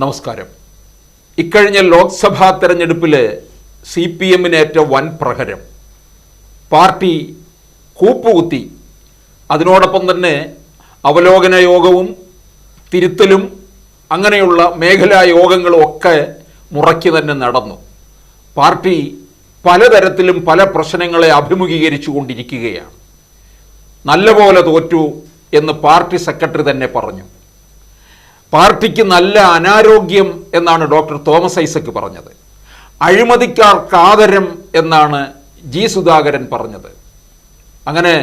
നമസ്കാരം. ഇക്കഴിഞ്ഞ ലോക്സഭാ തെരഞ്ഞെടുപ്പിൽ സി പി എമ്മിനേറ്റ വൻ പ്രഹരം. പാർട്ടി കൂപ്പുകുത്തി. അതിനോടൊപ്പം തന്നെ അവലോകന യോഗവും തിരുത്തലും അങ്ങനെയുള്ള മേഖലാ യോഗങ്ങളും ഒക്കെ മുറയ്ക്ക് തന്നെ നടന്നു. പാർട്ടി പലതരത്തിലും പല പ്രശ്നങ്ങളെ അഭിമുഖീകരിച്ചു കൊണ്ടിരിക്കുകയാണ്. നല്ലപോലെ തോറ്റു എന്ന് പാർട്ടി സെക്രട്ടറി തന്നെ പറഞ്ഞു. പാർട്ടിക്ക് നല്ല അനാരോഗ്യം എന്നാണ് ഡോക്ടർ തോമസ് ഐസക് പറഞ്ഞത്. അഴിമതിക്കാർക്ക് ആദരം എന്നാണ് ജി സുധാകരൻ പറഞ്ഞത്. അങ്ങനെ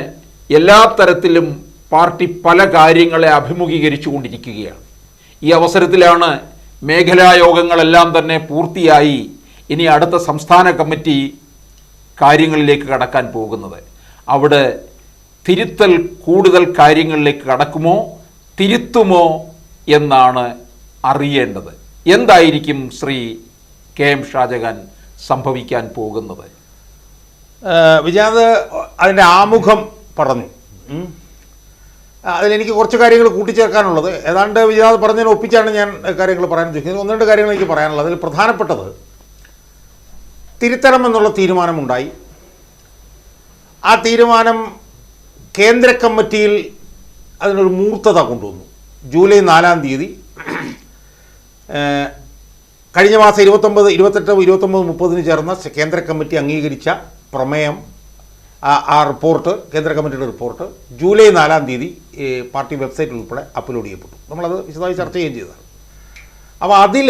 എല്ലാ തരത്തിലും പാർട്ടി പല കാര്യങ്ങളെ അഭിമുഖീകരിച്ചു കൊണ്ടിരിക്കുകയാണ്. ഈ അവസരത്തിലാണ് മേഖലാ യോഗങ്ങളെല്ലാം തന്നെ പൂർത്തിയായി ഇനി അടുത്ത സംസ്ഥാന കമ്മിറ്റി കാര്യങ്ങളിലേക്ക് കടക്കാൻ പോകുന്നത്. അവിടെ തിരുത്തൽ കൂടുതൽ കാര്യങ്ങളിലേക്ക് കടക്കുമോ തിരുത്തുമോ എന്നാണ് അറിയേണ്ടത്. എന്തായിരിക്കും ശ്രീ കെ എം ഷാജഹാൻ സംഭവിക്കാൻ പോകുന്നത്? വിജയാന്ത് അതിന്റെ ആമുഖം പറഞ്ഞു. അതിലെനിക്ക് കുറച്ച് കാര്യങ്ങൾ കൂട്ടിച്ചേർക്കാനുള്ളത്. ഏതാണ്ട് വിജയാന്ത് പറഞ്ഞതിന് ഒപ്പിച്ചാണ് ഞാൻ കാര്യങ്ങൾ പറയാൻ ഉദ്ദേശിക്കുന്നത് ഒന്ന് രണ്ട് കാര്യങ്ങൾ എനിക്ക് പറയാനുള്ളത്. അതിൽ പ്രധാനപ്പെട്ടത് തിരുത്തണം എന്നുള്ള തീരുമാനമുണ്ടായി. ആ തീരുമാനം കേന്ദ്ര കമ്മിറ്റിയിൽ അതിനൊരു മൂർത്തത കൊണ്ടുവന്നു. ജൂലൈ നാലാം തീയതി കഴിഞ്ഞ മാസം ഇരുപത്തൊമ്പത് ഇരുപത്തെട്ട് ഇരുപത്തൊമ്പത് മുപ്പതിന് ചേർന്ന കേന്ദ്ര കമ്മിറ്റി അംഗീകരിച്ച പ്രമേയം ആ- റിപ്പോർട്ട് കേന്ദ്ര കമ്മിറ്റിയുടെ റിപ്പോർട്ട് ജൂലൈ നാലാം തീയതി പാർട്ടി വെബ്സൈറ്റിൽ ഉൾപ്പെടെ അപ്ലോഡ് ചെയ്യപ്പെട്ടു. നമ്മളത് വിശദമായി ചർച്ച ചെയ്യുകയും ചെയ്തതാണ്. അപ്പോൾ അതിൽ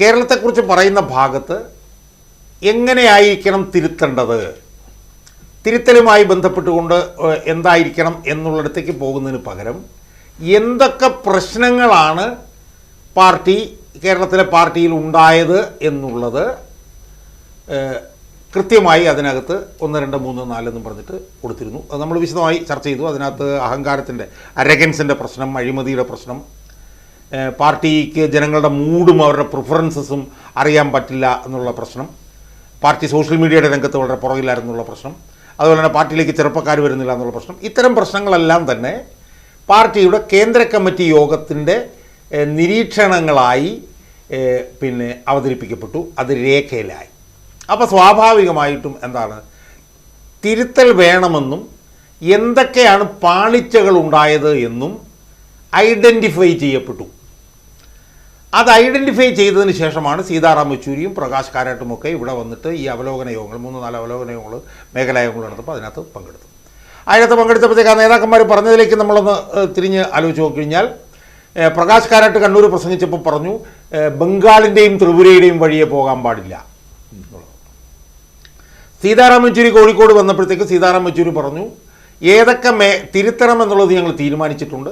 കേരളത്തെക്കുറിച്ച് പറയുന്ന ഭാഗത്ത് എങ്ങനെയായിരിക്കണം തിരുത്തേണ്ടത്? തിരുത്തലുമായി ബന്ധപ്പെട്ടുകൊണ്ട് എന്തായിരിക്കണം എന്നുള്ളിടത്തേക്ക് പോകുന്നതിന് പകരം എന്തൊക്കെ പ്രശ്നങ്ങളാണ് പാർട്ടി കേരളത്തിലെ പാർട്ടിയിൽ ഉണ്ടായത് എന്നുള്ളത് കൃത്യമായി അതിനകത്ത് ഒന്ന് രണ്ട് മൂന്ന് നാല് എന്നും പറഞ്ഞിട്ട് കൊടുത്തിരുന്നു. അത് നമ്മൾ വിശദമായി ചർച്ച ചെയ്തു. അതിനകത്ത് അഹങ്കാരത്തിന്റെ അരഗൻസിന്റെ പ്രശ്നം അഴിമതിയുടെ പ്രശ്നം പാർട്ടിക്ക് ജനങ്ങളുടെ മൂഡും അവരുടെ പ്രിഫറൻസസും അറിയാൻ പറ്റില്ല എന്നുള്ള പ്രശ്നം പാർട്ടി സോഷ്യൽ മീഡിയയുടെ രംഗത്ത് വളരെ പുറകിലായിരുന്നുള്ള പ്രശ്നം അതുപോലെ തന്നെ പാർട്ടിയിലേക്ക് ചെറുപ്പക്കാർ വരുന്നില്ല എന്നുള്ള പ്രശ്നം ഇത്തരം പ്രശ്നങ്ങളെല്ലാം തന്നെ പാർട്ടിയുടെ കേന്ദ്ര കമ്മിറ്റി യോഗത്തിന്റെ നിരീക്ഷണങ്ങളായി പിന്നെ അവതരിപ്പിക്കപ്പെട്ടു. അത് രേഖയിലായി. അപ്പോൾ സ്വാഭാവികമായിട്ടും എന്താണ്? തിരുത്തൽ വേണമെന്നും എന്തൊക്കെയാണ് പാളിച്ചകൾ ഉണ്ടായത് എന്നും ഐഡന്റിഫൈ ചെയ്യപ്പെട്ടു. അത് ഐഡന്റിഫൈ ചെയ്തതിന് ശേഷമാണ് സീതാറാം യെച്ചൂരിയും പ്രകാശ് കാരാട്ടുമൊക്കെ ഇവിടെ വന്നിട്ട് ഈ അവലോകന യോഗങ്ങൾ മൂന്ന് നാല് അവലോകന യോഗങ്ങൾ മേഖലാ യോഗങ്ങൾ നടന്നപ്പോൾ അതിനകത്ത് പങ്കെടുത്തു അതിനകത്ത് പങ്കെടുത്തപ്പോഴത്തേക്ക് ആ നേതാക്കന്മാർ പറഞ്ഞതിലേക്ക് നമ്മളൊന്ന് തിരിഞ്ഞ് ആലോചിച്ച് നോക്കിക്കഴിഞ്ഞാൽ പ്രകാശ് കാരാട്ട് കണ്ണൂർ പ്രസംഗിച്ചപ്പോൾ പറഞ്ഞു ബംഗാളിന്റെയും ത്രിപുരയുടെയും വഴിയെ പോകാൻ പാടില്ല. സീതാറാം യെച്ചൂരി കോഴിക്കോട് വന്നപ്പോഴത്തേക്ക് സീതാറാം യെച്ചൂരി പറഞ്ഞു ഏതൊക്കെ മേ തിരുത്തണം എന്നുള്ളത് ഞങ്ങൾ തീരുമാനിച്ചിട്ടുണ്ട്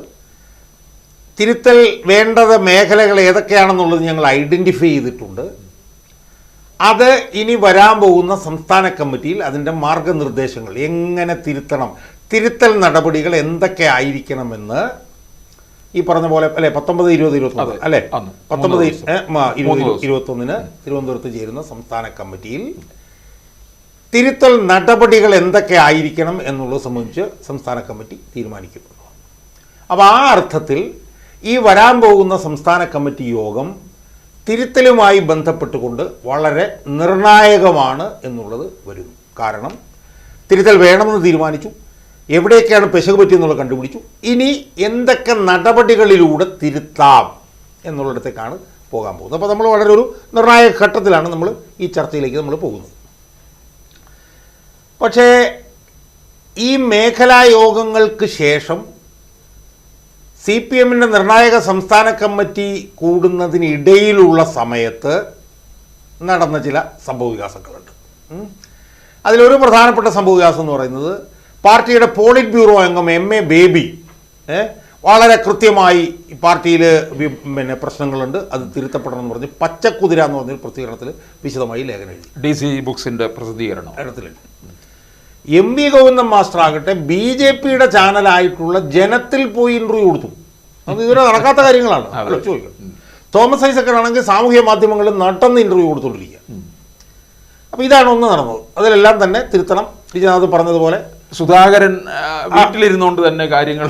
തിരുത്തൽ വേണ്ടത് മേഖലകൾ ഏതൊക്കെയാണെന്നുള്ളത് ഞങ്ങൾ ഐഡന്റിഫൈ ചെയ്തിട്ടുണ്ട് അത് ഇനി വരാൻ പോകുന്ന സംസ്ഥാന കമ്മിറ്റിയിൽ അതിന്റെ മാർഗനിർദ്ദേശങ്ങൾ എങ്ങനെ തിരുത്തണം തിരുത്തൽ നടപടികൾ എന്തൊക്കെ ആയിരിക്കണമെന്ന് ഈ പറഞ്ഞ പോലെ അല്ലെ പത്തൊമ്പത് ഇരുപത് ഇരുപത്തൊന്ന് അല്ലെ. പത്തൊമ്പത്. ഇരുപത് ഇരുപത്തൊന്നിന് തിരുവനന്തപുരത്ത് ചേരുന്ന സംസ്ഥാന കമ്മിറ്റിയിൽ തിരുത്തൽ നടപടികൾ എന്തൊക്കെ ആയിരിക്കണം എന്നുള്ളത് സംബന്ധിച്ച് സംസ്ഥാന കമ്മിറ്റി തീരുമാനിക്കുന്നു അപ്പോൾ ആ അർത്ഥത്തിൽ ഈ വരാൻ പോകുന്ന സംസ്ഥാന കമ്മിറ്റി യോഗം തിരുത്തലുമായി ബന്ധപ്പെട്ടുകൊണ്ട് വളരെ നിർണായകമാണ് എന്നുള്ളത് വരുന്നു. കാരണം തിരുത്തൽ വേണമെന്ന് തീരുമാനിച്ചു. എവിടെയൊക്കെയാണ് പെശക് പറ്റിയെന്നുള്ളത് കണ്ടുപിടിച്ചു. ഇനി എന്തൊക്കെ നടപടികളിലൂടെ തിരുത്താം എന്നുള്ളിടത്തേക്കാണ് പോകാൻ പോകുന്നത്. അപ്പോൾ നമ്മൾ വളരെ ഒരു നിർണായക ഘട്ടത്തിലാണ് നമ്മൾ ഈ ചർച്ചയിലേക്ക് നമ്മൾ പോകുന്നത്. പക്ഷേ ഈ മേഖലാ യോഗങ്ങൾക്ക് ശേഷം സി പി എമ്മിന്റെ നിർണായക സംസ്ഥാന കമ്മിറ്റി കൂടുന്നതിനിടയിലുള്ള സമയത്ത് നടന്ന ചില സംഭവവികാസങ്ങളുണ്ട്. അതിലൊരു പ്രധാനപ്പെട്ട സംഭവവികാസം എന്ന് പറയുന്നത് പാർട്ടിയുടെ പോളിറ്റ് ബ്യൂറോ അംഗം എം എ ബേബി വളരെ കൃത്യമായി പാർട്ടിയിൽ പിന്നെ പ്രശ്നങ്ങളുണ്ട്. അത് തിരുത്തപ്പെടണം എന്ന് പറഞ്ഞ് പച്ചക്കുതിര എന്ന് പറഞ്ഞൊരു പ്രസിദ്ധീകരണത്തിൽ വിശദമായി ലേഖനം എഴുതി. ഡി സി ബുക്സിന്റെ പ്രസിദ്ധീകരണം. ഇടത്തിലുണ്ട് എം വി ഗോവിന്ദൻ മാസ്റ്റർ ആകട്ടെ ബി ജെ പിയുടെ ചാനലായിട്ടുള്ള ജനത്തിൽ പോയി ഇന്റർവ്യൂ കൊടുത്തു. അത് ഇതുവരെ നടക്കാത്ത കാര്യങ്ങളാണ്. തോമസ് ഐസക്കൻ ആണെങ്കിൽ സാമൂഹ്യ മാധ്യമങ്ങളിൽ നടന്ന് ഇന്റർവ്യൂ കൊടുത്തുകൊണ്ടിരിക്കുക അപ്പോൾ ഇതാണ് ഒന്ന് നടന്നത്. അതിലെല്ലാം തന്നെ തിരുത്തണം. വിജയനാഥ് പറഞ്ഞതുപോലെ സുധാകരൻ വീട്ടിലിരുന്നുകൊണ്ട് തന്നെ കാര്യങ്ങൾ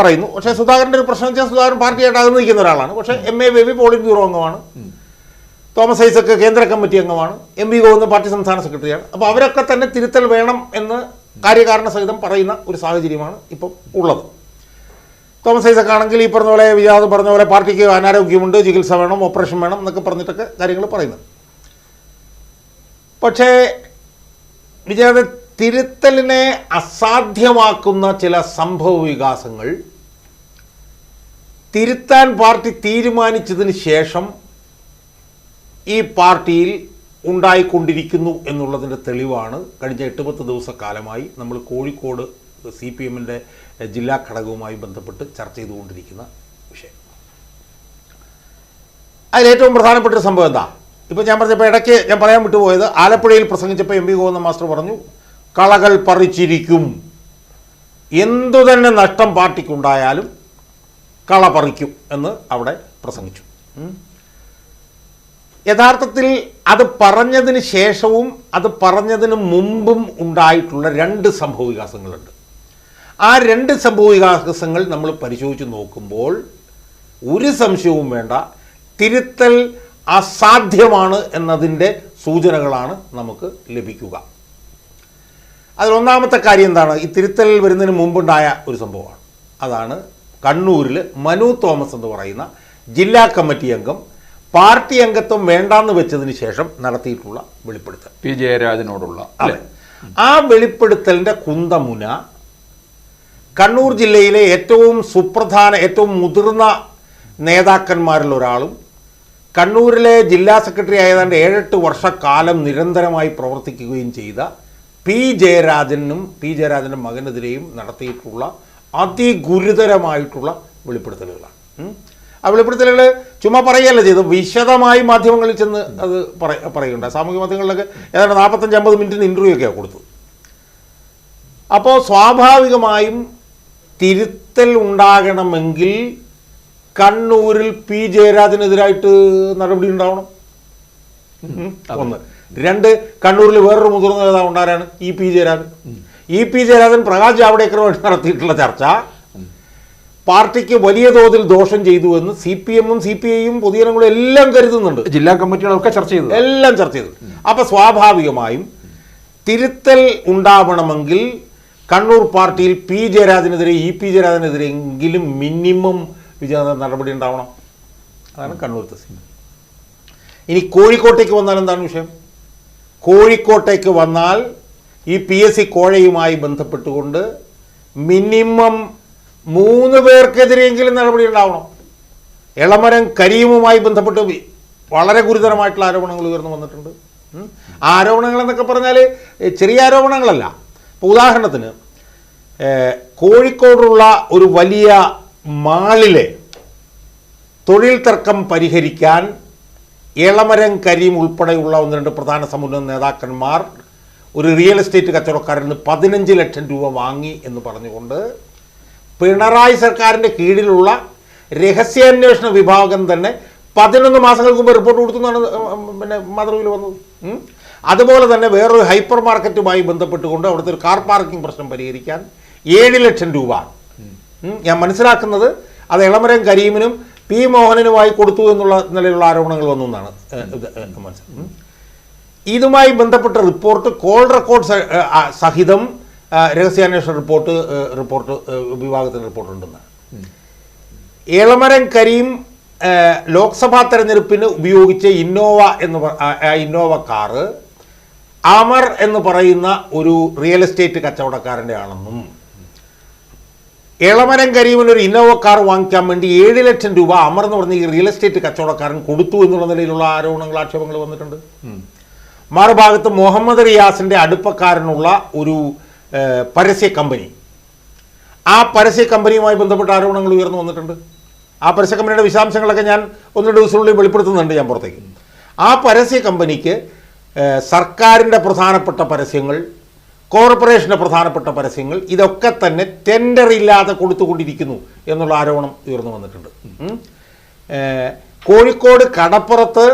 പറയുന്നു. പക്ഷേ സുധാകരന്റെ ഒരു പ്രശ്നം വെച്ചാൽ സുധാകരൻ പാർട്ടിയായിട്ട് അകന്ന് നിൽക്കുന്ന ഒരാളാണ്. പക്ഷേ M A Baby polit bureau അംഗമാണ്. തോമസ് ഐസക്ക് കേന്ദ്ര കമ്മിറ്റി അംഗമാണ്. എം വി ഗോവിന്ദ് പാർട്ടി സംസ്ഥാന സെക്രട്ടറിയാണ്. അപ്പോൾ അവരൊക്കെ തന്നെ തിരുത്തൽ വേണം എന്ന് കാര്യകാരണ സഹിതം പറയുന്ന ഒരു സാഹചര്യമാണ് ഇപ്പം ഉള്ളത്. തോമസ് ഐസക് ആണെങ്കിൽ ഈ പറഞ്ഞ പോലെ വിജാദ് പറഞ്ഞ പോലെ പാർട്ടിക്ക് അനാരോഗ്യമുണ്ട് ചികിത്സ വേണം ഓപ്പറേഷൻ വേണം എന്നൊക്കെ പറഞ്ഞിട്ടൊക്കെ കാര്യങ്ങൾ പറയുന്നത്. പക്ഷേ വിജയാദ് തിരുത്തലിനെ അസാധ്യമാക്കുന്ന ചില സംഭവ വികാസങ്ങൾ തിരുത്താൻ പാർട്ടി തീരുമാനിച്ചതിന് ശേഷം ഈ പാർട്ടിയിൽ ഉണ്ടായിക്കൊണ്ടിരിക്കുന്നു എന്നുള്ളതിന്റെ തെളിവാണ് കഴിഞ്ഞ എട്ട് പത്ത് ദിവസക്കാലമായി നമ്മൾ കോഴിക്കോട് സി പി എമ്മിന്റെ ജില്ലാ ഘടകവുമായി ബന്ധപ്പെട്ട് ചർച്ച ചെയ്തുകൊണ്ടിരിക്കുന്ന വിഷയം. അതിലേറ്റവും പ്രധാനപ്പെട്ട സംഭവം എന്താ? ഇപ്പോൾ ഞാൻ പറഞ്ഞപ്പോൾ ഇടയ്ക്ക് ഞാൻ പറയാൻ വിട്ടുപോയത് ആലപ്പുഴയിൽ പ്രസംഗിച്ചപ്പോൾ എം പി ഗോവിന്ദ മാസ്റ്റർ പറഞ്ഞു കളകൾ പറിച്ചിരിക്കും. എന്തു തന്നെ നഷ്ടം പാർട്ടിക്കുണ്ടായാലും കള പറിക്കും എന്ന് അവിടെ പ്രസംഗിച്ചു. യഥാർത്ഥത്തിൽ അത് പറഞ്ഞതിന് ശേഷവും അത് പറഞ്ഞതിന് മുമ്പും ഉണ്ടായിട്ടുള്ള രണ്ട് സംഭവ വികാസങ്ങളുണ്ട് ആ രണ്ട് സംഭവ വികാസങ്ങൾ നമ്മൾ പരിശോധിച്ച് നോക്കുമ്പോൾ ഒരു സംശയവും വേണ്ട തിരുത്തൽ അസാധ്യമാണ് എന്നതിന്റെ സൂചനകളാണ് നമുക്ക് ലഭിക്കുക. അതിലൊന്നാമത്തെ കാര്യം എന്താണ്? ഈ തിരുത്തൽ വരുന്നതിന് മുമ്പുണ്ടായ ഒരു സംഭവമാണ്. അതാണ് കണ്ണൂരിൽ മനു തോമസ് എന്ന് പറയുന്ന ജില്ലാ കമ്മിറ്റി അംഗം പാർട്ടി അംഗത്വം വേണ്ടാന്ന് വെച്ചതിന് ശേഷം നടത്തിയിട്ടുള്ള വെളിപ്പെടുത്തൽ. പി ജയരാജനോടുള്ള അതെ. ആ വെളിപ്പെടുത്തലിന്റെ കുന്തമുന കണ്ണൂർ ജില്ലയിലെ ഏറ്റവും സുപ്രധാന ഏറ്റവും മുതിർന്ന നേതാക്കന്മാരിൽ ഒരാളും കണ്ണൂരിലെ ജില്ലാ സെക്രട്ടറി ആയതാണ്ട് ഏഴെട്ട് വർഷക്കാലം നിരന്തരമായി പ്രവർത്തിക്കുകയും ചെയ്ത പി ജയരാജനും പി ജയരാജന്റെ മകനെതിരെയും നടത്തിയിട്ടുള്ള അതിഗുരുതരമായിട്ടുള്ള വെളിപ്പെടുത്തലുകളാണ്. ആ വെളിപ്പെടുത്തലുകൾ ചുമ്മാ പറയുകയല്ല ചെയ്തു. വിശദമായി മാധ്യമങ്ങളിൽ ചെന്ന് അത് പറ പറയുകയുണ്ടായി സാമൂഹ്യ മാധ്യമങ്ങളിലൊക്കെ ഏതാണ്ട് നാൽപ്പത്തഞ്ച് അമ്പത് മിനിറ്റിന് ഇന്റർവ്യൂ ഒക്കെയാണ് കൊടുത്തത് അപ്പോൾ സ്വാഭാവികമായും തിരുത്തൽ ഉണ്ടാകണമെങ്കിൽ കണ്ണൂരിൽ പി ജയരാജനെതിരായിട്ട് നടപടി ഉണ്ടാവണം. ഒന്ന്. രണ്ട് കണ്ണൂരിൽ വേറൊരു മുതിർന്ന നേതാവ് ഉണ്ടാരാണ്. E P Jayarajan. E P Jayarajan Prakash ജാവ്ദേക്കറുമായിട്ട് നടത്തിയിട്ടുള്ള ചർച്ച പാർട്ടിക്ക് വലിയ തോതിൽ ദോഷം ചെയ്തു എന്ന് സി പി എമ്മും സി പി ഐയും പൊതുജനങ്ങളും എല്ലാം കരുതുന്നുണ്ട്. ജില്ലാ കമ്മിറ്റികളൊക്കെ ചർച്ച ചെയ്തു. എല്ലാം ചർച്ച ചെയ്തു. അപ്പൊ സ്വാഭാവികമായും തിരുത്തൽ ഉണ്ടാവണമെങ്കിൽ കണ്ണൂർ പാർട്ടിയിൽ പി ജയരാജനെതിരെ ഇ പി ജയരാജനെതിരെ എങ്കിലും മിനിമം വിചാരണ നടപടി ഉണ്ടാവണം. അതാണ് കണ്ണൂർ തസീം ഇനി കോഴിക്കോട്ടേക്ക് വന്നാൽ എന്താണ് വിഷയം? കോഴിക്കോട്ടേക്ക് വന്നാൽ ഈ പി എസ് സി കോഴയുമായി ബന്ധപ്പെട്ടുകൊണ്ട് മിനിമം മൂന്ന് പേർക്കെതിരെയെങ്കിലും നടപടി ഉണ്ടാവണം. ഇളമരം കരീമുമായി ബന്ധപ്പെട്ട് വളരെ ഗുരുതരമായിട്ടുള്ള ആരോപണങ്ങൾ ഉയർന്നു വന്നിട്ടുണ്ട്. ആരോപണങ്ങൾ എന്നൊക്കെ പറഞ്ഞാൽ ചെറിയ ആരോപണങ്ങളല്ല. ഇപ്പോൾ ഉദാഹരണത്തിന് കോഴിക്കോടുള്ള ഒരു വലിയ മാളിലെ തൊഴിൽ തർക്കം പരിഹരിക്കാൻ ഇളമരം കരീം ഉൾപ്പെടെയുള്ള ഒന്ന് രണ്ട് പ്രധാന സമുന്നത നേതാക്കന്മാർ ഒരു റിയൽ എസ്റ്റേറ്റ് കച്ചവടക്കാരിൽ നിന്ന് പതിനഞ്ച് ലക്ഷം രൂപ വാങ്ങി എന്ന് പറഞ്ഞുകൊണ്ട് പിണറായി സർക്കാരിന്റെ കീഴിലുള്ള രഹസ്യാന്വേഷണ വിഭാഗം തന്നെ പതിനൊന്ന് മാസങ്ങൾക്ക് മുമ്പ് റിപ്പോർട്ട് കൊടുത്തുന്നാണ് പിന്നെ മാതൃകയിൽ വന്നത്. അതുപോലെ തന്നെ വേറൊരു ഹൈപ്പർ മാർക്കറ്റുമായി ബന്ധപ്പെട്ടുകൊണ്ട് അവിടുത്തെ ഒരു കാർ പാർക്കിംഗ് പ്രശ്നം പരിഹരിക്കാൻ ഏഴ് ലക്ഷം രൂപ ഞാൻ മനസ്സിലാക്കുന്നത് അത് ഇളമരം കരീമിനും പി മോഹനനുമായി കൊടുത്തു എന്നുള്ള നിലയിലുള്ള ആരോപണങ്ങൾ വന്നു എന്നാണ് മനസ്സിലാക്കുന്നത്. ഇതുമായി ബന്ധപ്പെട്ട റിപ്പോർട്ട് കോൾ റെക്കോർഡ് സഹിതം രഹസ്യാന്വേഷണ റിപ്പോർട്ട് റിപ്പോർട്ട് വിഭാഗത്തിന് റിപ്പോർട്ടുണ്ടെന്ന്. ഏളമരം കരീം ലോക്സഭാ തെരഞ്ഞെടുപ്പിന് ഉപയോഗിച്ച ഇന്നോവ എന്ന് ഇന്നോവ കാറ് അമർ എന്ന് പറയുന്ന ഒരു റിയൽ എസ്റ്റേറ്റ് കച്ചവടക്കാരന്റെ ആണെന്നും എളമരം കരീമിന് ഒരു ഇന്നോവ കാർ വാങ്ങിക്കാൻ വേണ്ടി ഏഴ് ലക്ഷം രൂപ അമർ എന്ന് പറഞ്ഞ ഈ റിയൽ എസ്റ്റേറ്റ് കച്ചവടക്കാരൻ കൊടുത്തു എന്നുള്ള നിലയിലുള്ള ആരോപണങ്ങൾ ആക്ഷേപങ്ങൾ വന്നിട്ടുണ്ട്. മറുഭാഗത്ത് മുഹമ്മദ് റിയാസിന്റെ അടുപ്പക്കാരനുള്ള ഒരു പരസ്യ കമ്പനി. ആ പരസ്യ കമ്പനിയുമായി ബന്ധപ്പെട്ട ആരോപണങ്ങൾ ഉയർന്നു വന്നിട്ടുണ്ട്. ആ പരസ്യ കമ്പനിയുടെ വിശദാംശങ്ങളൊക്കെ ഞാൻ ഒന്ന് രണ്ട് ദിവസത്തിനുള്ളിൽ വെളിപ്പെടുത്തുന്നുണ്ട് ഞാൻ പുറത്തേക്ക്. ആ പരസ്യ കമ്പനിക്ക് സർക്കാരിന്റെ പ്രധാനപ്പെട്ട പരസ്യങ്ങൾ കോർപ്പറേഷന്റെ പ്രധാനപ്പെട്ട പരസ്യങ്ങൾ ഇതൊക്കെ തന്നെ ടെൻഡർ ഇല്ലാതെ കൊടുത്തുകൊണ്ടിരിക്കുന്നു എന്നുള്ള ആരോപണം ഉയർന്നു വന്നിട്ടുണ്ട്. കോഴിക്കോട് കടപ്പുറത്ത്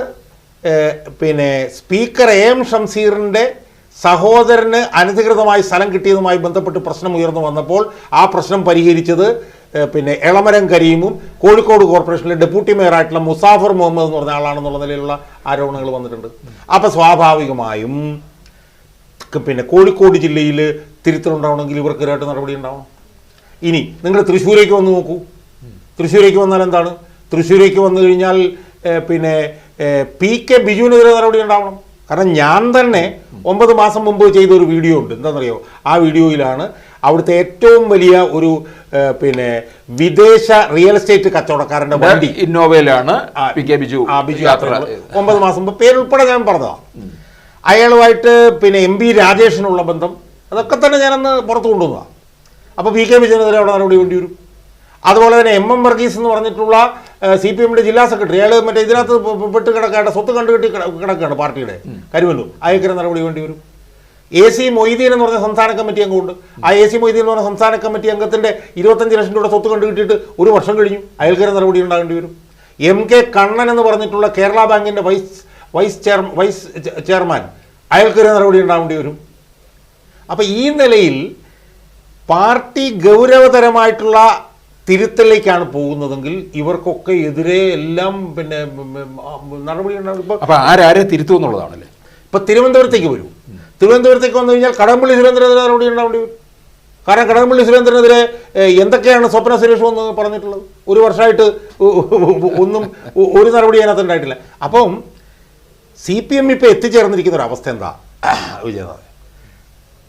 പിന്നെ സ്പീക്കർ എ എം ഷംസീറിന്റെ സഹോദരന് അനധികൃതമായി സ്ഥലം കിട്ടിയതുമായി ബന്ധപ്പെട്ട് പ്രശ്നം ഉയർന്നു വന്നപ്പോൾ ആ പ്രശ്നം പരിഹരിച്ചത് പിന്നെ എളമരം കരീമും കോഴിക്കോട് കോർപ്പറേഷനിലെ ഡെപ്യൂട്ടി മേയറായിട്ടുള്ള മുസാഫർ മുഹമ്മദ് എന്ന് പറഞ്ഞ ആളാണെന്നുള്ള നിലയിലുള്ള ആരോപണങ്ങൾ വന്നിട്ടുണ്ട്. അപ്പോൾ സ്വാഭാവികമായും പിന്നെ കോഴിക്കോട് ജില്ലയിൽ തിരുത്തലുണ്ടാവണമെങ്കിൽ ഇവർക്കെതിരായിട്ട് നടപടി ഉണ്ടാവണം. ഇനി നിങ്ങൾ തൃശ്ശൂരേക്ക് വന്ന് നോക്കൂ. തൃശ്ശൂരേക്ക് വന്നാൽ എന്താണ്? തൃശ്ശൂരേക്ക് വന്നു കഴിഞ്ഞാൽ പിന്നെ പി കെ ബിജുവിനെതിരെ നടപടി ഉണ്ടാവണം. കാരണം ഞാൻ തന്നെ ഒമ്പത് മാസം മുമ്പ് ചെയ്ത ഒരു വീഡിയോ ഉണ്ട്. എന്താണെന്നറിയോ? ആ വീഡിയോയിലാണ് അവിടുത്തെ ഏറ്റവും വലിയ ഒരു പിന്നെ വിദേശ റിയൽ എസ്റ്റേറ്റ് കച്ചവടക്കാരന്റെ വണ്ടി. ഇന്നോവയിലാണ് ബിജു ഒമ്പത് മാസം മുമ്പ്. പേരുൾപ്പെടെ ഞാൻ പറഞ്ഞതാണ് അയാളുമായിട്ട് പിന്നെ എം പി രാജേഷിനുള്ള ബന്ധം അതൊക്കെ തന്നെ ഞാനന്ന് പുറത്തു കൊണ്ടുവന്നതാണ് അപ്പോൾ പി കെ വിജയനെതിരെ അവിടെ നടപടി വേണ്ടി വരും. അതുപോലെ തന്നെ എം എം വർഗീസ് എന്ന് പറഞ്ഞിട്ടുള്ള സി പി എമ്മിന്റെ ജില്ലാ സെക്രട്ടറി. അയാൾ മറ്റേ ഇതിനകത്ത് പെട്ട് കിടക്കാണ്ട് സ്വത്ത് കണ്ടുകെട്ടി കിട- കിടക്കുകയാണ് പാർട്ടിയുടെ. കരുവല്ലൂർ. അയക്കര നടപടി വേണ്ടി വരും. എ സി മൊയ്തീൻ എന്ന് പറഞ്ഞ സംസ്ഥാന കമ്മിറ്റി അംഗമുണ്ട്. ആ എ സി മൊയ്തീൻ എന്ന് പറഞ്ഞ സംസ്ഥാന കമ്മിറ്റി അംഗത്തിന്റെ ഇരുപത്തഞ്ച് ലക്ഷം രൂപയുടെ സ്വത്ത് കണ്ടു കിട്ടിയിട്ട് ഒരു വർഷം കഴിഞ്ഞു. അയൽക്കര നടപടി ഉണ്ടാകേണ്ടി വരും. എം കെ കണ്ണൻ എന്ന് പറഞ്ഞിട്ടുള്ള കേരള ബാങ്കിന്റെ vice vice chair vice chairman അയൽക്കര നടപടി ഉണ്ടാകേണ്ടി വരും. അപ്പോൾ ഈ നിലയിൽ പാർട്ടി ഗൗരവതരമായിട്ടുള്ള തിരുത്തലിലേക്കാണ് പോകുന്നതെങ്കിൽ ഇവർക്കൊക്കെ എതിരെ എല്ലാം പിന്നെ നടപടി ഉണ്ടാകും ഇപ്പോൾ അപ്പൊ ആരാരെ തിരുത്തും എന്നുള്ളതാണല്ലേ? ഇപ്പൊ തിരുവനന്തപുരത്തേക്ക് വരും. തിരുവനന്തപുരത്തേക്ക് വന്നു കഴിഞ്ഞാൽ കടമ്പള്ളി സുരേന്ദ്രനെതിരെ നടപടി ഉണ്ടാവേണ്ടി വരും. കാരണം കടകംപള്ളി സുരേന്ദ്രനെതിരെ എന്തൊക്കെയാണ് സ്വപ്ന സുരേഷ് എന്ന് പറഞ്ഞിട്ടുള്ളത്? ഒരു വർഷമായിട്ട് ഒന്നും ഒരു നടപടി അതിനകത്ത് ഉണ്ടായിട്ടില്ല. അപ്പം സി പി എം ഇപ്പോൾ എത്തിച്ചേർന്നിരിക്കുന്ന ഒരു അവസ്ഥ എന്താ? വിജയനാഥ്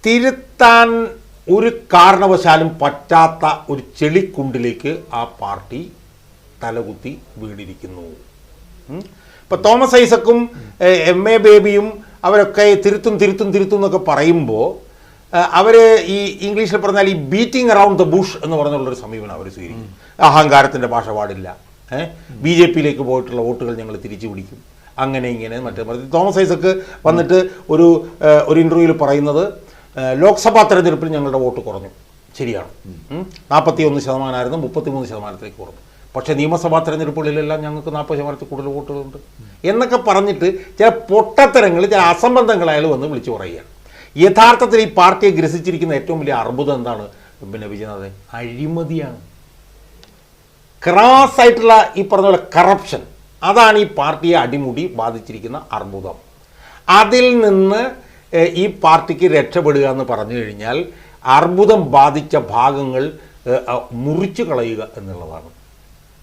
തിരുത്താൻ ഒരു കാരണവശാലും പറ്റാത്ത ഒരു ചെളിക്കുണ്ടിലേക്ക് ആ പാർട്ടി തലകുത്തി വീണിരിക്കുന്നു. ഇപ്പൊ തോമസ് ഐസക്കും എം എ ബേബിയും അവരൊക്കെ തിരുത്തും തിരുത്തും തിരുത്തും എന്നൊക്കെ പറയുമ്പോൾ അവർ ഈ ഇംഗ്ലീഷിൽ പറഞ്ഞാൽ ഈ ബീറ്റിംഗ് അറൗണ്ട് ദ ബുഷ് എന്ന് പറഞ്ഞുള്ളൊരു സമീപനം അവർ സ്വീകരിക്കും. അഹങ്കാരത്തിന്റെ ഭാഷ പാടില്ല. ബി ജെ പിയിലേക്ക് പോയിട്ടുള്ള വോട്ടുകൾ ഞങ്ങൾ തിരിച്ചു പിടിക്കും. അങ്ങനെ ഇങ്ങനെ മറ്റേ തോമസ് ഐസക്ക് വന്നിട്ട് ഒരു ഒരു ഇന്റർവ്യൂവിൽ പറയുന്നത് ലോക്സഭാ തെരഞ്ഞെടുപ്പിൽ ഞങ്ങളുടെ വോട്ട് കുറഞ്ഞു. ശരിയാണ്. നാൽപ്പത്തി ഒന്ന് ശതമാനമായിരുന്നു മുപ്പത്തിമൂന്ന് ശതമാനത്തിലേക്ക് കുറഞ്ഞു. പക്ഷേ നിയമസഭാ തെരഞ്ഞെടുപ്പുകളിലെല്ലാം ഞങ്ങൾക്ക് നാൽപ്പത് ശതമാനത്തിൽ കൂടുതൽ വോട്ടുകളുണ്ട്. എന്നൊക്കെ പറഞ്ഞിട്ട് ചില പൊട്ടത്തരങ്ങൾ ചില അസംബന്ധങ്ങളായാലും വന്ന് വിളിച്ചു പറയുകയാണ്. യഥാർത്ഥത്തിൽ ഈ പാർട്ടിയെ ഗ്രസിച്ചിരിക്കുന്ന ഏറ്റവും വലിയ അർബുദം എന്താണ്? പിന്നെ വിജയനാഥൻ അഴിമതിയാണ്. ക്രാസ് ആയിട്ടുള്ള ഈ പറഞ്ഞ പോലെ കറപ്ഷൻ അതാണ് ഈ പാർട്ടിയെ അടിമുടി ബാധിച്ചിരിക്കുന്ന അർബുദം. അതിൽ നിന്ന് ഈ പാർട്ടിക്ക് രക്ഷപ്പെടുക എന്ന് പറഞ്ഞു കഴിഞ്ഞാൽ അർബുദം ബാധിച്ച ഭാഗങ്ങൾ മുറിച്ചു കളയുക എന്നുള്ളതാണ്.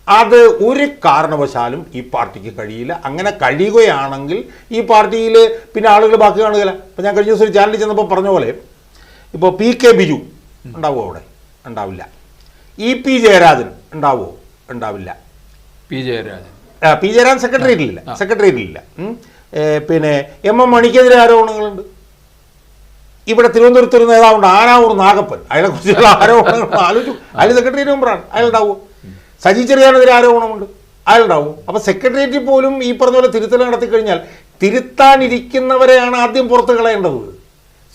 അത് ഒരു കാരണവശാലും ഈ പാർട്ടിക്ക് കഴിയില്ല. അങ്ങനെ കഴിയുകയാണെങ്കിൽ ഈ പാർട്ടിയിൽ പിന്നെ ആളുകൾ ബാക്കി കാണുകയില്ല. ഇപ്പം ഞാൻ കഴിഞ്ഞ ദിവസം ഒരു ചാനലിൽ ചെന്നപ്പോൾ പറഞ്ഞ പോലെ ഇപ്പോൾ പി കെ ബിജു ഉണ്ടാവുമോ അവിടെ? ഉണ്ടാവില്ല. ഇ പി ജയരാജൻ ഉണ്ടാവുമോ ഉണ്ടാവില്ല. പി ജയരാജൻ. പി ജയരാജൻ സെക്രട്ടേറിയറ്റിലില്ല സെക്രട്ടേറിയറ്റിലില്ല പിന്നെ എം എം മണിക്കെതിരെ ആരോപണങ്ങളുണ്ട് ഇവിടെ തിരുവനന്തപുരത്ത് ഒരു നേതാവുണ്ട് ആനാവൂർ നാഗപ്പൻ. അയാളെ കുറിച്ചുള്ള ആരോപണങ്ങൾ ആലോചിച്ചു. അയാൾ സെക്രട്ടേറിയറ്റ് മെമ്പറാണ്. അയാൾ ഉണ്ടാവും സജി ചെറിയാനെതിരെ ആരോപണമുണ്ട്. അയാൾ ഉണ്ടാവും അപ്പൊ സെക്രട്ടേറിയറ്റിൽ പോലും ഈ പറഞ്ഞ പോലെ തിരുത്തൽ നടത്തി കഴിഞ്ഞാൽ തിരുത്താനിരിക്കുന്നവരെയാണ് ആദ്യം പുറത്ത് കളയേണ്ടത്.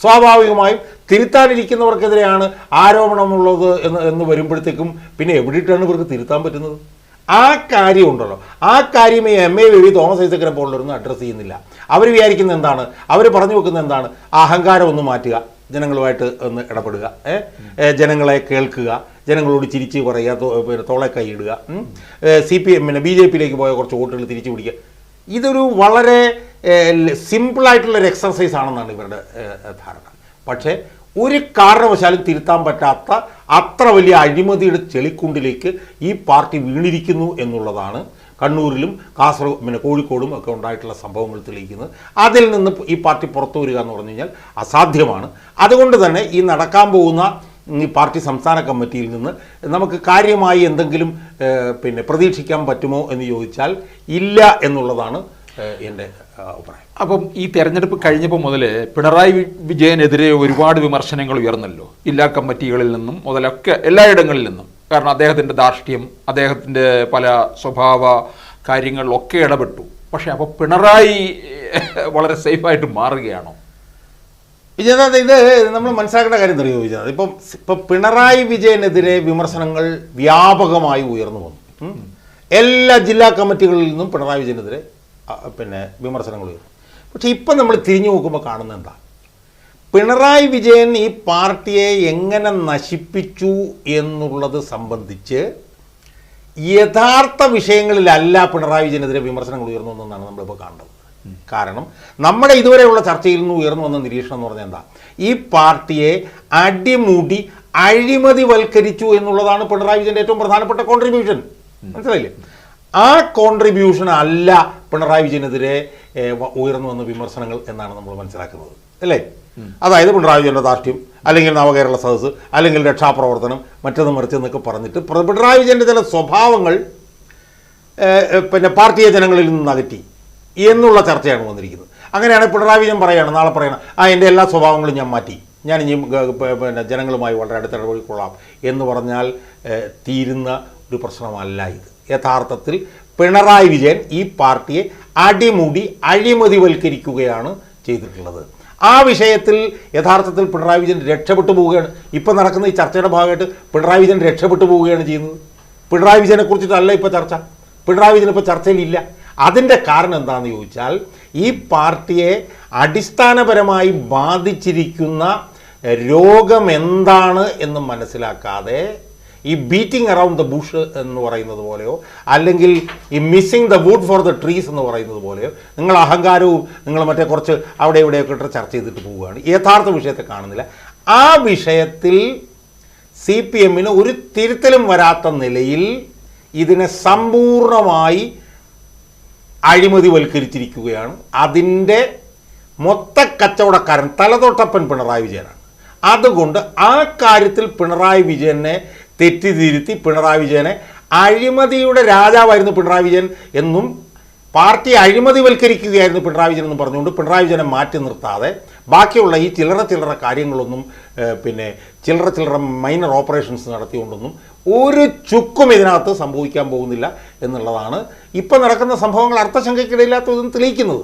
സ്വാഭാവികമായും തിരുത്താനിരിക്കുന്നവർക്കെതിരെയാണ് ആരോപണമുള്ളത് എന്ന് എന്ന് വരുമ്പോഴത്തേക്കും പിന്നെ എവിടെയിട്ടാണ് ഇവർക്ക് തിരുത്താൻ പറ്റുന്നത്? ആ കാര്യം ഉണ്ടല്ലോ ആ കാര്യം ഈ എം എ വി തോമസ് ഐസക്കിനെ പോലുള്ളവരൊന്നും അഡ്രസ്സ് ചെയ്യുന്നില്ല. അവർ വിചാരിക്കുന്നത് എന്താണ്? അവർ പറഞ്ഞു വെക്കുന്നത് എന്താണ്? അഹങ്കാരം ഒന്ന് മാറ്റുക. ജനങ്ങളുമായിട്ട് ഒന്ന് ഇടപെടുക. ജനങ്ങളെ കേൾക്കുക. ജനങ്ങളോട് ചിരിച്ച് പറയുക. പിന്നെ തോളെ കൈയിടുക സി പി എം പിന്നെ ബി ജെ പിയിലേക്ക് പോയ കുറച്ച് വോട്ടുകൾ തിരിച്ചു പിടിക്കുക. ഇതൊരു വളരെ സിമ്പിളായിട്ടുള്ളൊരു എക്സസൈസ് ആണെന്നാണ് ഇവരുടെ ധാരണ. പക്ഷേ ഒരു കാരണവശാലും തിരുത്താൻ പറ്റാത്ത അത്ര വലിയ അഴിമതിയുടെ ചെളിക്കുണ്ടിലേക്ക് ഈ പാർട്ടി വീണിരിക്കുന്നു എന്നുള്ളതാണ് കണ്ണൂരിലും കാസർഗോഡ് പിന്നെ കോഴിക്കോടും ഒക്കെ ഉണ്ടായിട്ടുള്ള സംഭവങ്ങൾ തെളിയിക്കുന്നത്. അതിൽ നിന്ന് ഈ പാർട്ടി പുറത്തു വരിക എന്ന് പറഞ്ഞു കഴിഞ്ഞാൽ അസാധ്യമാണ്. അതുകൊണ്ട് തന്നെ ഈ നടക്കാൻ പോകുന്ന ഈ പാർട്ടി സംസ്ഥാന കമ്മിറ്റിയിൽ നിന്ന് നമുക്ക് കാര്യമായി എന്തെങ്കിലും പിന്നെ പ്രതീക്ഷിക്കാൻ പറ്റുമോ എന്ന് ചോദിച്ചാൽ ഇല്ല എന്നുള്ളതാണ് എന്റെ അഭിപ്രായം അപ്പം ഈ തെരഞ്ഞെടുപ്പ് കഴിഞ്ഞപ്പോൾ മുതൽ പിണറായി വിജയനെതിരെ ഒരുപാട് വിമർശനങ്ങൾ ഉയർന്നല്ലോ. ജില്ലാ കമ്മിറ്റികളിൽ നിന്നും മുതലൊക്കെ എല്ലായിടങ്ങളിൽ നിന്നും. കാരണം അദ്ദേഹത്തിന്റെ ധാർഷ്ട്യം അദ്ദേഹത്തിന്റെ പല സ്വഭാവ കാര്യങ്ങളിലൊക്കെ ഇടപെട്ടു. പക്ഷേ അപ്പോൾ പിണറായി വളരെ സേഫായിട്ട് മാറുകയാണോ? വിജയനാഥ് ഇത് നമ്മൾ മനസ്സിലാക്കേണ്ട കാര്യം അറിയോ വിജയനാഥ് ഇപ്പം ഇപ്പം പിണറായി വിജയനെതിരെ വിമർശനങ്ങൾ വ്യാപകമായി ഉയർന്നു വന്നു. എല്ലാ ജില്ലാ കമ്മിറ്റികളിൽ നിന്നും പിണറായി വിജയനെതിരെ പിന്നെ വിമർശനങ്ങൾ ഉയർന്നു പക്ഷേ ഇപ്പം നമ്മൾ തിരിഞ്ഞു നോക്കുമ്പോൾ കാണുന്നത് എന്താ? പിണറായി വിജയൻ ഈ പാർട്ടിയെ എങ്ങനെ നശിപ്പിച്ചു എന്നുള്ളത് സംബന്ധിച്ച് യഥാർത്ഥ വിഷയങ്ങളിലല്ല പിണറായി വിജയനെതിരെ വിമർശനങ്ങൾ ഉയർന്നു വന്നതെന്നാണ് നമ്മളിപ്പോൾ കാണുന്നത്. കാരണം നമ്മുടെ ഇതുവരെയുള്ള ചർച്ചയിൽ നിന്ന് ഉയർന്നു വന്ന നിരീക്ഷണം എന്ന് പറഞ്ഞാൽ എന്താ? ഈ പാർട്ടിയെ അടിമുടി അഴിമതിവൽക്കരിച്ചു എന്നുള്ളതാണ് പിണറായി വിജയന്റെ ഏറ്റവും പ്രധാനപ്പെട്ട കോൺട്രിബ്യൂഷൻ മനസ്സിലായില്ലേ? ആ കോൺട്രിബ്യൂഷൻ അല്ല പിണറായി വിജയനെതിരെ ഉയർന്നു വന്ന വിമർശനങ്ങൾ എന്നാണ് നമ്മൾ മനസ്സിലാക്കുന്നത്. അല്ലേ? അതായത് പിണറായി വിജയന്റെ ദാർഷ്ട്യം അല്ലെങ്കിൽ നവകേരള സദസ്സ് അല്ലെങ്കിൽ രക്ഷാപ്രവർത്തനം മറ്റത് മറിച്ച് എന്നൊക്കെ പറഞ്ഞിട്ട് പിണറായി വിജയന്റെ ചില സ്വഭാവങ്ങൾ പിന്നെ പാർട്ടിയെ ജനങ്ങളിൽ നിന്ന് അകറ്റി എന്നുള്ള ചർച്ചയാണ് വന്നിരിക്കുന്നത്. അങ്ങനെയാണ് പിണറായി വിജയൻ പറയുകയാണ് നാളെ പറയണം ആ എന്റെ എല്ലാ സ്വഭാവങ്ങളും ഞാൻ മാറ്റി. ഞാൻ ഇനി പിന്നെ ജനങ്ങളുമായി വളരെ അടുത്തിടപഴിക്കൊള്ളാം എന്ന് പറഞ്ഞാൽ തീരുന്ന ഒരു പ്രശ്നമല്ല ഇത്. യഥാർത്ഥത്തിൽ പിണറായി വിജയൻ ഈ പാർട്ടിയെ അടിമുടി അഴിമതിവൽക്കരിക്കുകയാണ് ചെയ്തിട്ടുള്ളത്. ആ വിഷയത്തിൽ യഥാർത്ഥത്തിൽ പിണറായി വിജയൻ രക്ഷപ്പെട്ടു പോവുകയാണ്. ഇപ്പം നടക്കുന്ന ഈ ചർച്ചയുടെ ഭാഗമായിട്ട് പിണറായി വിജയൻ രക്ഷപ്പെട്ടു പോവുകയാണ് ചെയ്യുന്നത്. പിണറായി വിജയനെ കുറിച്ചിട്ടല്ല ഇപ്പോൾ ചർച്ച. പിണറായി വിജയൻ ഇപ്പോൾ ചർച്ചയിലില്ല. അതിന്റെ കാരണം എന്താണെന്ന് ചോദിച്ചാൽ ഈ പാർട്ടിയെ അടിസ്ഥാനപരമായി ബാധിച്ചിരിക്കുന്ന രോഗം എന്താണ് എന്ന് മനസ്സിലാക്കാതെ ഈ ബീറ്റിംഗ് അറൗണ്ട് ദ ബുഷ് എന്ന് പറയുന്നത് പോലെയോ അല്ലെങ്കിൽ ഈ missing the wood for the trees എന്ന് പറയുന്നത് പോലെയോ നിങ്ങൾ അഹങ്കാരവും നിങ്ങൾ മറ്റേ കുറച്ച് അവിടെ ഇവിടെയൊക്കെ ഇട്ട് ചർച്ച ചെയ്തിട്ട് പോവുകയാണ്. യഥാർത്ഥ വിഷയത്തെ കാണുന്നില്ല. ആ വിഷയത്തിൽ സി പി എമ്മിന് ഒരു തിരുത്തലും വരാത്ത നിലയിൽ ഇതിനെ സമ്പൂർണമായി അഴിമതിവൽക്കരിച്ചിരിക്കുകയാണ്. അതിന്റെ മൊത്ത കച്ചവടക്കാരൻ തലതൊട്ടപ്പൻ പിണറായി വിജയനാണ്. അതുകൊണ്ട് ആ കാര്യത്തിൽ പിണറായി വിജയനെ തെറ്റിതിരുത്തി പിണറായി വിജയനെ അഴിമതിയുടെ രാജാവായിരുന്നു പിണറായി വിജയൻ എന്നും പാർട്ടി അഴിമതിവൽക്കരിക്കുകയായിരുന്നു പിണറായി വിജയൻ എന്നും പറഞ്ഞുകൊണ്ട് പിണറായി വിജയനെ മാറ്റി നിർത്താതെ ബാക്കിയുള്ള ഈ ചില്ലറ ചില്ലറ കാര്യങ്ങളൊന്നും പിന്നെ ചില്ലറ ചില്ലറ മൈനർ ഓപ്പറേഷൻസ് നടത്തിക്കൊണ്ടൊന്നും ഒരു ചുക്കും ഇതിനകത്ത് സംഭവിക്കാൻ പോകുന്നില്ല എന്നുള്ളതാണ്. ഇപ്പം നടക്കുന്ന സംഭവങ്ങൾ അർത്ഥശങ്കയ്ക്കിടയില്ലാത്തതും തെളിയിക്കുന്നത്.